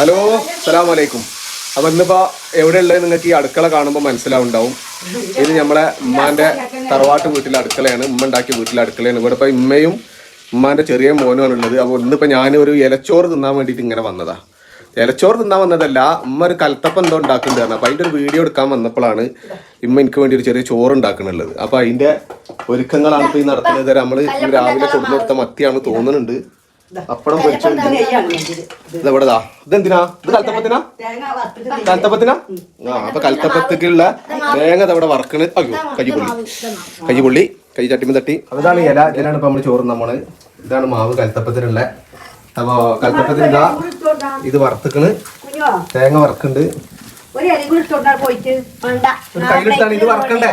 Hello അസ്സലാം വലൈക്കും അപ്പൊ ഇന്നിപ്പോ എവിടെയുള്ളത് നിങ്ങൾക്ക് ഈ അടുക്കള കാണുമ്പോൾ മനസ്സിലാവുണ്ടാവും. ഇത് നമ്മളെ ഉമ്മാന്റെ തറവാട്ട് വീട്ടിലെ അടുക്കളയാണ്. ഉമ്മ ഉണ്ടാക്കിയ വീട്ടിലെ അടുക്കളയാണ്. ഇവിടെ ഇപ്പൊ ഉമ്മയും ഉമ്മാന്റെ ചെറിയ മോനുമാണ് ഉള്ളത്. അപ്പോൾ ഇന്നിപ്പോ ഞാൻ ഒരു ഇലച്ചോറ് തിന്നാൻ വേണ്ടിയിട്ട് ഇങ്ങനെ വന്നതാ. ഇലച്ചോറ് തിന്നാൻ വന്നതല്ല ഉമ്മ ഒരു കൽത്തപ്പം എന്തോ ഉണ്ടാക്കുന്നുണ്ടായിരുന്നു അപ്പൊ അതിന്റെ ഒരു വീഡിയോ എടുക്കാൻ വന്നപ്പോഴാണ് ഇമ്മ എനിക്ക് വേണ്ടി ഒരു ചെറിയ ചോറ് ഉണ്ടാക്കുന്നുള്ളത് അപ്പൊ അതിന്റെ ഒരുക്കങ്ങളാണ് ഇപ്പൊ ഈ നടത്തുന്നത്. നമ്മൾ രാവിലെ കൊടുത്ത മത്തിയാണ് തോന്നുന്നുണ്ട്. അപ്പടം പൊരിച്ചുണ്ട് ഇതെവിടെതാ ഇതെന്തിനാ? ഇത് കൽത്തപ്പത്തിനാ? കൽത്തപ്പത്തിനാ? ആ അപ്പൊ കൽത്തപ്പത്തേക്കുള്ള തേങ്ങ ഇവിടെ വറക്കണ്. അയ്യോ കയ്യപ്പുള്ളി കയ്യപ്പുള്ളി കൈ ചട്ടിമ തട്ടി. അതാണ് ഇല. ഇതിലാണ് ഇപ്പൊ നമ്മൾ ചോറ് നമ്മൾ ഇതാണ് മാവ് കൽത്തപ്പത്തിനുള്ള. അപ്പൊ കൽത്തപ്പത്തിന് ഇതാ ഇത് വറുത്തുക്കണ്. തേങ്ങ വറക്കുണ്ട് ഒരു അരി കൂടി ഇട്ടോണ്ടാ പോയിട്ട്. വേണ്ട. ഒരു കയ്യിലെടുത്താണ് ഇത് വറക്കണ്ടേ?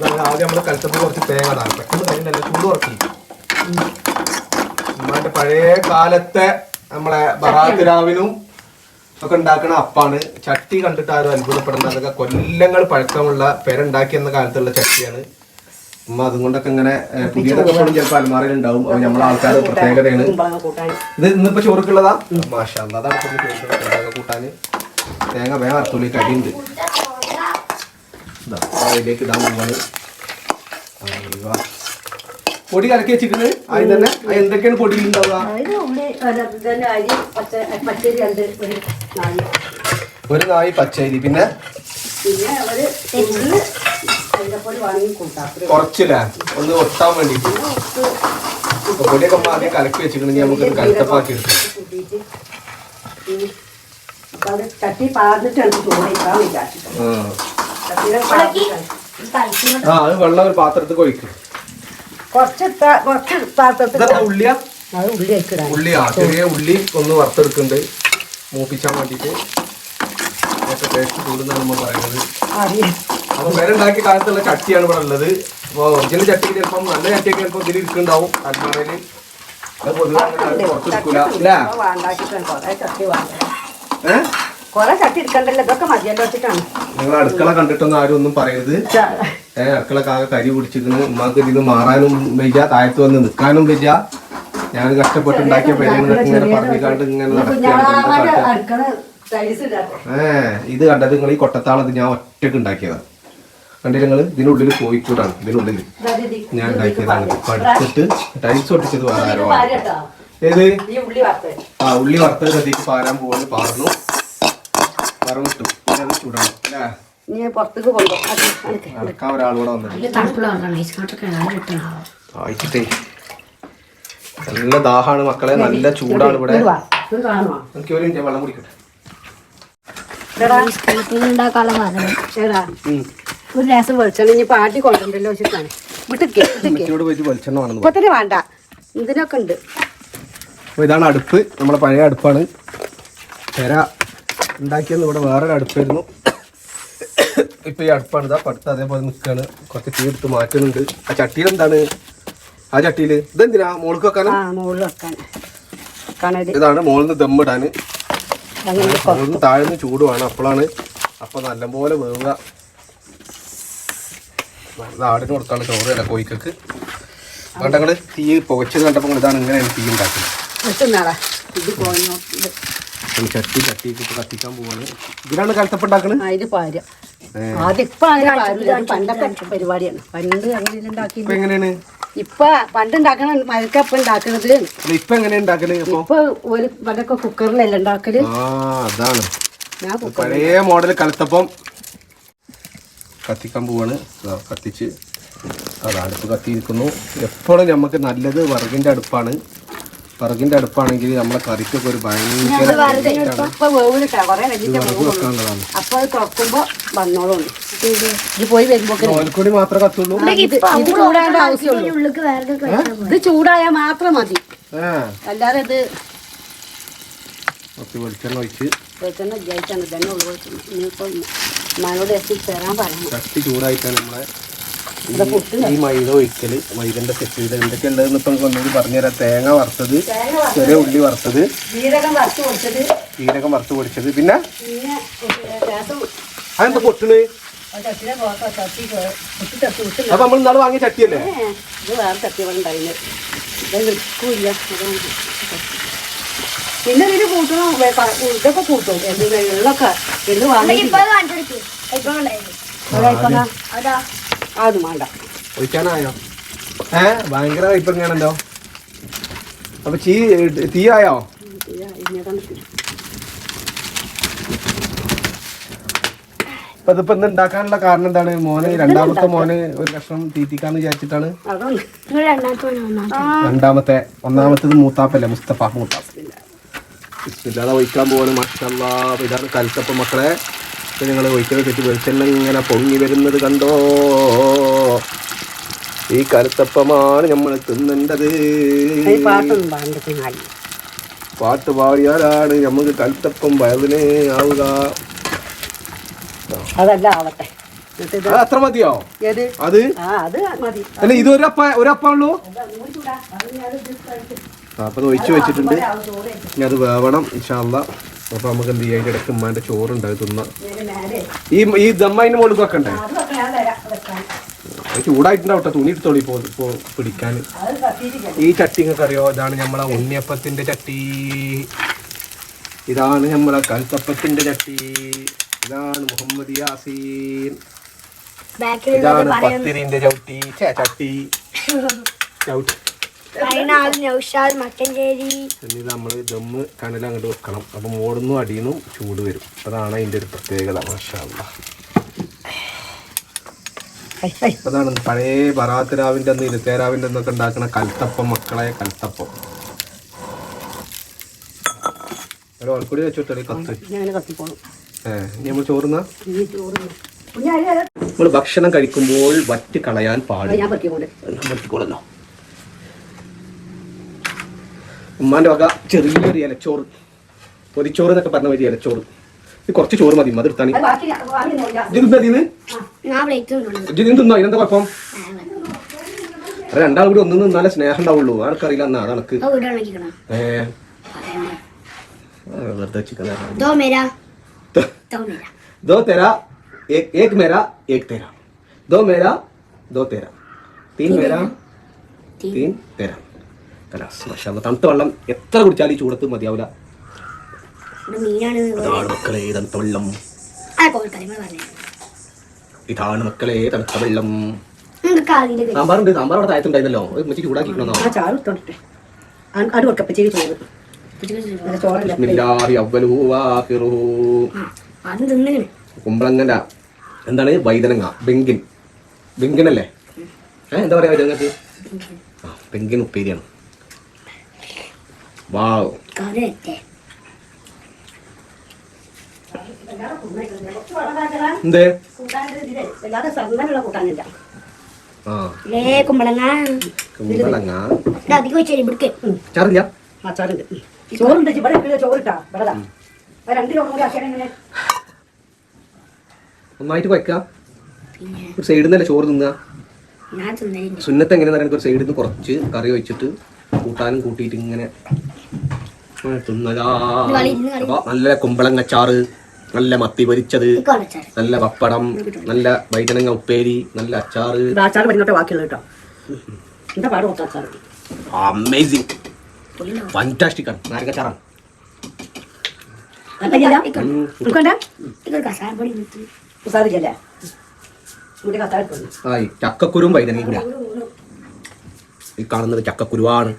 ഇതാണ് ആദ്യം നമ്മൾ കൽത്തപ്പ് കുറച്ച് തേങ്ങ ഇടാം. പെട്ടെന്ന് കഴിഞ്ഞല്ല ചൂട് കുറച്ച് ഉമ്മാന്റെ പഴയ കാലത്തെ നമ്മളെ ബറാത്തിരാവിനും ഒക്കെ ഉണ്ടാക്കുന്ന അപ്പാണ്. ചട്ടി കണ്ടിട്ട് ആരും അത്ഭുതപ്പെടുന്ന അതൊക്കെ കൊല്ലങ്ങൾ പഴക്കമുള്ള പെരുണ്ടാക്കിയെന്ന കാലത്തുള്ള ചട്ടിയാണ്. ഉമ്മ അതുകൊണ്ടൊക്കെ ഇങ്ങനെ പുതിയതൊക്കെ പോലും ചിലപ്പോൾ അലമാറയിൽ ഉണ്ടാവും. അത് നമ്മളെ ആൾക്കാർ പ്രത്യേകതയാണ്. ഇത് ഇന്നിപ്പോ ചോറുക്കുള്ളതാ? മാഷാ അതാണ് കൂട്ടാന്. തേങ്ങ വേറെ തുള്ളി കടിയുണ്ട്. ഇതാ, അതിലേക്ക് ഇടാൻ പോവാണ്. പൊടി കലക്കി വെച്ചിട്ടുണ്ട്. അതിൽ തന്നെ. എന്തൊക്കെയാണ് പൊടിയിൽ ഉണ്ടാവുക? ഒരു നായി പച്ചരി പിന്നെ? കുറച്ചില്ല? ഒന്ന് ഒട്ടാൻ വേണ്ടിട്ട് പൊടിയൊക്കെ ആദ്യം കലക്കി വെച്ചിട്ടുണ്ടെങ്കിൽ നമുക്ക് കലത്തപ്പാക്കി എടുക്കാം. തട്ടി പാർന്നിട്ടാണ് വിചാരിച്ചിട്ട് ആ. അത് വെള്ളം ഒരു പാത്രത്തിൽ ഒഴിക്കും കുറച്ച് കുറച്ച് പാത്രത്തിൽ ഉള്ളിയാ? ഉള്ളി ആ ചെറിയ ഉള്ളി ഒന്ന് വറുത്തെടുക്കുന്നുണ്ട്. മൂപ്പിച്ചാൻ വേണ്ടിയിട്ട്. ഒക്കെ ടേസ്റ്റ് കൂടുന്നാണ് നമ്മൾ പറയുന്നത്. അപ്പോൾ പേരുണ്ടാക്കിയ കാലത്തുള്ള ചട്ടിയാണ് ഇവിടെ ഉള്ളത്. അപ്പോൾ ഒറിജിനൽ ചട്ടി ചിലപ്പം നല്ല ചട്ടിയൊക്കെ ചിലപ്പോൾ ഇതിൽ ഇരിക്കുന്നുണ്ടാവും അൽമാറയിൽ. അത് പൊതുവെ അങ്ങനെ ആരും പുറത്ത് എടുക്കൂല ഇല്ല. ചട്ടി വേണ്ട? ഏഹ് കുറെ ചട്ടി എടുക്കണ്ടല്ലോ ഇതൊക്കെ മതിയല്ലോ വെച്ചിട്ടാണ്. നിങ്ങൾ അടുക്കള കണ്ടിട്ടൊന്നും ആരും ഒന്നും പറയരുത്. ഏഹ് അടുക്കളക്കാകെ കരി പിടിച്ചിരിക്കുന്നു. ഉമ്മാക്ക് ഇതിന് മാറാനും വയ്യ താഴത്ത് വന്ന് നിൽക്കാനും വയ്യ. ഞാൻ കഷ്ടപ്പെട്ടുണ്ടാക്കിയ പെരുന്നൊക്കെ ഇങ്ങനെ പറഞ്ഞിക്കാണ്ട് ഇങ്ങനെ ഏഹ് അടുക്കള ഇത് കണ്ടത് നിങ്ങൾ ഈ കൊട്ടത്താളത് ഞാൻ ഒറ്റയ്ക്ക് ഉണ്ടാക്കിയതാണ് കണ്ടില്ല നിങ്ങൾ ഇതിനുള്ളിൽ കോഴിക്കൂടാണ് ഇതിനുള്ളിൽ ഞാൻ ഉണ്ടാക്കിയതാണ് പഠിച്ചിട്ട് ടൈൽസ് ഒട്ടിച്ചത് വേറെ ആരോ. ഏത്? ആ ഉള്ളി വറുത്തത് കത്തിക്ക് പാരാൻ പോകുന്നു പാർന്നു. വറവിട്ടു ഇനി അത് ചൂടണം. അല്ലേ? നീ പുറത്തേക്ക് കൊണ്ടുപോകും നടക്കാൻ ഒരാളൂടെ നല്ല ദാഹാണ് മക്കളെ. നല്ല ചൂടാണ് ഇവിടെ. എനിക്ക് ഒരു വെള്ളം കുടിക്കട്ടെ. ഒരു രസം വെളിച്ചെണ്ണ ഇനി പാട്ടി കൊണ്ടുണ്ടല്ലോ വെച്ചിട്ടാണ്. ഇപ്പൊ തന്നെ വേണ്ട. ഇതിനൊക്കെ ഉണ്ട്. ഇതാണ് അടുപ്പ്. നമ്മളെ പഴയ അടുപ്പാണ്. പെര. ഉണ്ടാക്കിയെന്ന് ഇവിടെ വേറൊരു അടുപ്പായിരുന്നു. ഇപ്പം ഈ അടുപ്പാണ് ഇതാ പടുത്ത് അതേപോലെ നിൽക്കുകയാണ് കുറച്ച് തീ എടുത്ത് മാറ്റുന്നുണ്ട്. ആ ചട്ടിയിൽ എന്താണ്? ആ ചട്ടിയിൽ. ഇതെന്തിനാ? മോൾക്ക് വെക്കാനാ? ഇതാണ് മോളിൽ നിന്ന് ദമ്മിടാൻ മോളിൽ താഴ്ന്ന് ചൂടുവാണ് അപ്പോഴാണ് അപ്പൊ നല്ലപോലെ വേവുക. ഇത് ആടിന് കൊടുക്കാനുള്ള ചോറ് അല്ല കോഴിക്കക്ക് തീ പുകച്ചത് കണ്ടപ്പോൾ ഇതാണ് ഇങ്ങനെയാണ് തീ ഉണ്ടാക്കുന്നത്. ഒരു ചട്ടി ചട്ടി ഇട്ട് കത്തിക്കാൻ പോവാണ്. ഇതിലാണ് കലത്തപ്പം ഉണ്ടാക്കണത് ആ ഇത് പാര. ആദ്യം ഇപ്പൊ പണ്ടത്തെ പരിപാടിയാണ്. പണ്ട് അങ്ങനെ ഉണ്ടാക്കി ഇപ്പൊ എങ്ങനെയാണ്? ഇപ്പൊ പണ്ട് ഉണ്ടാക്കണ മരക്കപ്പം ഉണ്ടാക്കണത്. ഇപ്പൊ എങ്ങനെയാ ഉണ്ടാക്കൽ ഇപ്പൊ? ഒരു പണ്ടൊക്കെ കുക്കറിലല്ല ഉണ്ടാക്കൽ? അതാണ്. ഞാൻ പഴയ മോഡൽ കലത്തപ്പം കത്തിക്കാൻ പോവാണ്. കത്തിച്ച്. അത് അടുപ്പ് കത്തിയിരിക്കുന്നു. എപ്പോഴും നമുക്ക് നല്ലത് വിറകിന്റെ അടുപ്പാണ്. വിറകിന്റെ അടുപ്പാണെങ്കിൽ നമ്മളെ കറിക്കൊക്കെ ഒരു ഭയങ്കര വിറക് വെക്കാനുള്ളതാണ്. അപ്പൊ അത് തുറക്കുമ്പോ വന്നോളും. ഇത് പോയി വരുമ്പോ ഓൽക്കൂടി മാത്രമേ കത്തുള്ളൂ? ഇത് ചൂടാകേണ്ട ആവശ്യമുള്ളൂ. ഉള്ളിക്ക് വേറെ ഇത് ചൂടായാൽ മാത്രം മതി. അല്ലാതെ ഇത് കുറച്ച് വെളിച്ചെണ്ണ ഒഴിച്ച് വെളിച്ചെണ്ണ തന്നെ ഉള്ളു. ഇനിയിപ്പോ മനോട് എത്തി തരാൻ പറഞ്ഞു ചൂടായിട്ടാണ് നമ്മളെ ഈ മൈദ ഒഴിക്കൽ മൈദന്റെ സെറ്റ് ചെയ്ത് എന്തൊക്കെയുള്ളതെന്ന് ഇപ്പം ഒന്നുകൂടി പറഞ്ഞുതരാം. തേങ്ങ വറുത്തത് ചെറിയ ഉള്ളി വറുത്തത് ജീരകം വറുത്ത് കൊടുത്തത് ജീരകം വറുത്ത് പൊടിച്ചത്. പിന്നെ? അതെന്താ പൊട്ടണ്? അപ്പൊ നമ്മൾ ഇന്നാൾ വാങ്ങിയ ചട്ടിയല്ലേ? പിന്നെ ഇതിന് കൂട്ടണം. ഇതൊക്കെ കൂട്ടും. എന്ത് വെള്ളമൊക്കെ. എന്ത് അതാ വേണ്ട. ഒഴിക്കാനായോ? ഏ ഭയങ്കര കയ്പങ്ങാണല്ലോ അപ്പൊ ചീ തീയായോ? ഇപ്പൊ ഇതിപ്പോ ഇന്ന് ഉണ്ടാക്കാനുള്ള കാരണം എന്താണ്? മോന് രണ്ടാമത്തെ മോന് ഒരു കഷ്ണം തീറ്റിക്കാന്ന് വിചാരിച്ചിട്ടാണ്. രണ്ടാമത്തെ ഒന്നാമത്തത് മൂത്താപ്പല്ലേ മുസ്തഫ മൂത്താപ്പ. ഇല്ലാതെ ഒഴിക്കാൻ പോവാണ് ഇതാണ് കൽക്കപ്പം മക്കളെ. ഇപ്പൊ നിങ്ങൾ ഒഴിച്ചത് തെറ്റി വെളിച്ചെണ്ണ ഇങ്ങനെ പൊങ്ങി വരുന്നത് കണ്ടോ? ഈ കരുത്തപ്പമാണ് നമ്മൾ തിന്നേണ്ടത്. പാട്ട് പാടിയാലാണ് നമുക്ക് കരുത്തപ്പം വയറിനെ ആവുക. അതല്ല ആവട്ടെ. അത്ര മതിയോ? അത്? അല്ല ഇത് ഒരപ്പ ഒരപ്പ ഉള്ളൂ ആ, അപ്പൊ ഒഴിച്ചു വെച്ചിട്ടുണ്ട്. ഇനി അത് വേവണം ഇൻഷാല്ല അപ്പൊ നമുക്ക് എന്ത് ചെയ്യാം? അതിന്റെ ഇടയ്ക്ക് ഉമ്മാന്റെ ചോറുണ്ടായി തിന്ന. ഈ ഈ ദമ്മതിന്റെ മുകളിൽ വെക്കണ്ടേ? ചൂടായിട്ടുണ്ടാവട്ടെ തുണി എടുത്തോളി ഇപ്പോ ഇപ്പോ പിടിക്കാൻ. ഈ ചട്ടി നിങ്ങൾക്ക് അറിയോ? ഇതാണ് നമ്മളെ ഉണ്ണിയപ്പത്തിന്റെ ചട്ടി. ഇതാണ് നമ്മളെ കൽത്തപ്പത്തിന്റെ ചട്ടി. ഇതാണ് മുഹമ്മദ് യാസീൻ. ഇതാണ് പത്തിരിന്റെ ചവിട്ടി ചട്ടി. ചവിട്ടി എന്നിട്ട് നമ്മൾ ദമ്മ് കനൽ അങ്ങോട്ട് വെക്കണം. അപ്പം മോടുന്നും അടിയുന്നു ചൂട് വരും. അതാണ് അതിന്റെ ഒരു പ്രത്യേകത ഹൈ. അതാണ് പഴയ ബറാത്തിരാവിന്റെ അന്ന് ഇരുത്തേരാവിന്റെ അന്നൊക്കെ ഉണ്ടാക്കുന്ന കൽത്തപ്പം മക്കളെ കൽത്തപ്പം. ഒരു ഓൾക്കൂടി വെച്ചോട്ടെ കത്ത്. ഏഹ് ഇനി നമ്മൾ ചോറുന്ന? നമ്മൾ ഭക്ഷണം കഴിക്കുമ്പോൾ വറ്റ് കളയാൻ പാടില്ല. ഞാൻ പറ്റിക്കൊണ്ട് പറ്റിക്കോളല്ലോ ഉമ്മാന്റെ വക ചെറിയൊരു ഇലച്ചോറ് പൊതിച്ചോറ് എന്നൊക്കെ പറഞ്ഞ മതി ഇലച്ചോറ് ഇത് കുറച്ച് ചോറ് മതി അത് എടുത്താണ് അത് ബാക്കി ഞാൻ- ബാക്കി നോക്കാം. ഇതിന് ഞാൻ പ്ലേറ്റ് കൊണ്ടുവന്നു ഇതിന് തിന്നോ ഇതിനെന്താ കുഴപ്പം അത് രണ്ടാൾ കൂടി ഒന്നും നിന്നാലേ സ്നേഹം ഉണ്ടാവുള്ളൂ ആൾക്കറിയില്ല എന്നാ അതാണ് അത് വീട് ഉണക്കിക്കണം ഏ ആ, വെറുതെ ചിക്കൻ ദോ മേരാ ദോ മേരാ दो तेरा एक एक मेरा एक तेरा दो मेरा दो तेरा तीन मेरा तीन। तीन तेरा കലാസ് മാഷാ തണുത്ത വെള്ളം എത്ര കുടിച്ചാലും ഈ ചൂടത്ത് മതിയാവില്ല ഇതാണ് മക്കളെ തണുത്ത വെള്ളം. ഇതാണ് മക്കളെ തണുത്ത വെള്ളം. സാമ്പാറുണ്ട് സാമ്പാർ അവിടെ താഴത്തുണ്ടായിരുന്നല്ലോ. മച്ചി ചൂടാക്കിക്കണോ കുമ്പളങ്ങന്റെ എന്താണ്? വൈതനങ്ങ ബെങ്കിൻ. ബെങ്കിനല്ലേ? എന്താ പറയാ ബെങ്കിൻ ഉപ്പേരിയാണ്. വാവ് കറി വെച്ചേ എന്തേ? അല്ലാതെ സമ്മനുള്ള കൂട്ടാനില്ല ആ. ലേ കുമ്പളങ്ങ. കുമ്പളങ്ങ. ഇത് അധികം വെച്ചാൽ ഇവിടുക്ക്. ചാറില്ല? അച്ചാറുണ്ട് ചോറുണ്ട് ഇവിടെ ഇട്ടില്ല ചോറിട്ടാ ഇവിടെ ദാ. ആ രണ്ട് ചോറും കൂടി ആക്കിയാൽ എങ്ങനെ ഒന്നായിട്ട് പിന്നെ? ഒരു സൈഡിൽ നിന്നല്ലേ ചോറ് തിന്നുക സുന്നത്ത് എങ്ങനെയാണെന്ന് പറയുന്നത് ഒരു സൈഡിൽ നിന്ന് കുറച്ച് കറി വെച്ചിട്ട് കൂട്ടാനും കൂട്ടിയിട്ട് ഇങ്ങനെ ഇങ്ങനെ തിന്നലാ ഇന്ന് കളി, ഇന്ന് കളി. അപ്പൊ നല്ല കുമ്പളങ്ങ ചാറ് നല്ല മത്തി പൊരിച്ചത് നല്ല പപ്പടം നല്ല വൈതനങ്ങ ഉപ്പേരി നല്ല അച്ചാറ്. അമേസിങ് ഫാന്റാസ്റ്റിക് ആണ്. ചക്കക്കുരും വൈതനങ്ങയും കൂടിയാണ് ഈ കാണുന്നത് ചക്കക്കുരുവാണ്.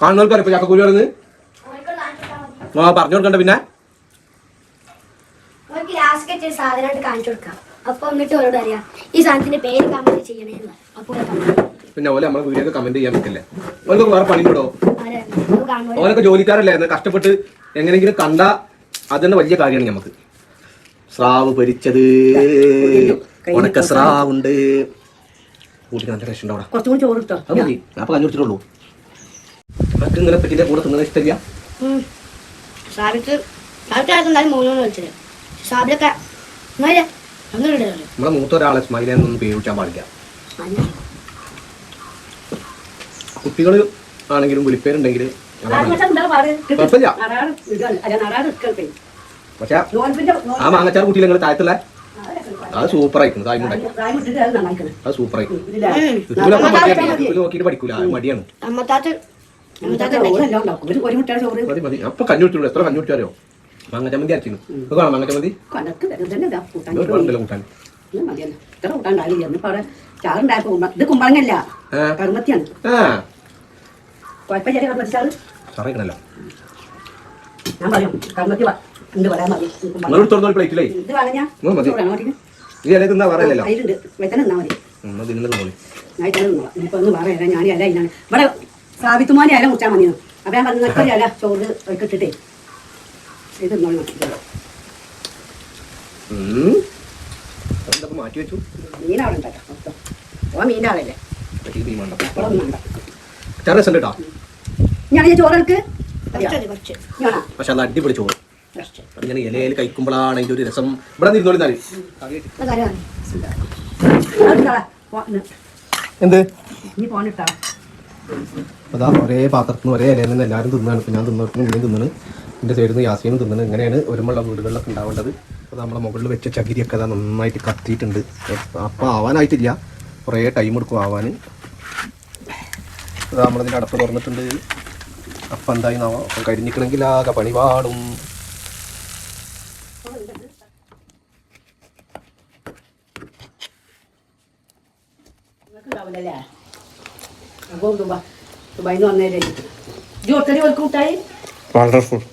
കാണുന്നവർക്ക് അറിയാം. പറയുന്നത്? ആ പറഞ്ഞു കൊടുക്കണ്ട പിന്നെ. പിന്നെ ഓലെ നമ്മളെ വീഡിയോ കമന്റ് ചെയ്യാൻ പറ്റില്ലേ ഓലൊക്കെ വേറെ പണി കൂടോ കാണുമ്പോൾ ഓനൊക്കെ ജോലിക്കാരല്ലേ? കഷ്ടപ്പെട്ട് എങ്ങനെയെങ്കിലും കണ്ട അത് തന്നെ വലിയ കാര്യമാണ് നമുക്ക്. സ്രാവ് പൊരിച്ചത്. ഉണക്ക സ്രാവുണ്ട്. കൂട്ടി നല്ല ടേസ്റ്റ് കുറച്ചുകൂടി കുറച്ചും ചോറ് ഇട്ടോ. അത് മതി. ഞാൻ അപ്പൊ കഞ്ഞി കുടിച്ചിട്ടുള്ളൂ. അതൊക്കെ ഇങ്ങനെ പറ്റിന്റെ കൂടെ തിന്നത് ഇഷ്ടമില്ല. സാബിക്ക് സാബിക്ക് ആർക്കും സാബിലൊക്കെ നമ്മളെ മൂത്ത ഒരാളെ സ്മൈലെന്നൊന്നും പേടിക്കാൻ പാടില്ല. കുട്ടികൾ ആണെങ്കിലും വിളിപ്പേരുണ്ടെങ്കിൽ കുഴപ്പമില്ല. പക്ഷെ ആ മാങ്ങച്ചാർ കുട്ടിയിൽ നിങ്ങൾ താഴത്തുള്ള? അത്. സൂപ്പർ ആയിക്കുന്നു തായ് ഉണ്ടാക്കി അത് സൂപ്പർ ആയിരിക്കും നോക്കിയിട്ട് പഠിക്കൂല മടിയാണ്. അപ്പൊ കഞ്ഞി കുടിച്ചുള്ളൂ എത്ര കഞ്ഞി അറിയോ മങ്ങച്ചമന്തി അരച്ചിരുന്നു. മങ്ങച്ചമന്തി കൂട്ടാൻ ഇത്ര ചാറുണ്ടായപ്പോ ഇത് കുമ്പളങ്ങല്ല കുഴപ്പമില്ല ചാറ്. ഞാൻ പറയും പറയാൻ മതി. പ്ലേറ്റിലേ? ഇത് ഞാൻ? ഈ ഇല തിന്നാ പറയല്ലോ അതിലുണ്ട് മതി. ഞാൻ ഇവിടെ സാബിത്തുമാനി ഇല മുറിച്ചാൽ മതി അപ്പൊ ഞാൻ പറഞ്ഞു "നിനക്ക് ഒരു ഇല ചോറ് ഇട്ടിട്ടേ. ഇത് തിന്നോളൂ മാറ്റി വെച്ചു? അവിടെ ഉണ്ടാക്കാം ഓ കേട്ടോ ഞാൻ ഈ ചോറ് എടുക്ക്. കുറച്ച്. കുറച്ച് ഞാനാ പക്ഷെ അത് അടിപൊളി ചോറ്. അതിങ്ങനെ ഇലയിൽ കഴിക്കുമ്പോഴാണ് അതിന്റെ ഒരു രസം. ഇവിടെ. പോ- ഇന്ന്. എന്ത്? നീ പോണിട്ടാ അതാ ഒരേ പാത്രത്തിൽ നിന്ന് ഒരേ ഇലയിൽ നിന്ന് എല്ലാവരും തിന്നാണ്. ഇപ്പം ഞാൻ തിന്നിട്ട് ഇനിയും തിന്നണ്. എന്റെ സൈഡിൽ നിന്ന് യാസീനും തിന്നണ്. ഇങ്ങനെയാണ് ഒരുമുള്ള വീടുകളിലൊക്കെ ഉണ്ടാവേണ്ടത്. അപ്പോൾ നമ്മളെ മുകളിൽ വെച്ച ചകിരിയൊക്കെ അതാ നന്നായിട്ട് കത്തിയിട്ടുണ്ട്. അപ്പോൾ ആവാനായിട്ടില്ല. കുറേ ടൈം എടുക്കും ആവാൻ അത് നമ്മളിതിന്റെ അടപ്പ് തുറന്നിട്ടുണ്ട്. അപ്പം എന്തായി അപ്പം കരിഞ്ഞിക്കണമെങ്കിൽ ആകെ പണി പാടും. ഉണ്ടാവില്ലല്ലേ? ಹೋಗ್ದು ಬಾ ಬಾ ಇನ್ನೂ ಹನ್ನೆರಡು ಜೋರ್ ತಡಿ ಹೊಲ್ಕೊಂಟಾಯಿ ವಂಡರ್ಫುಲ್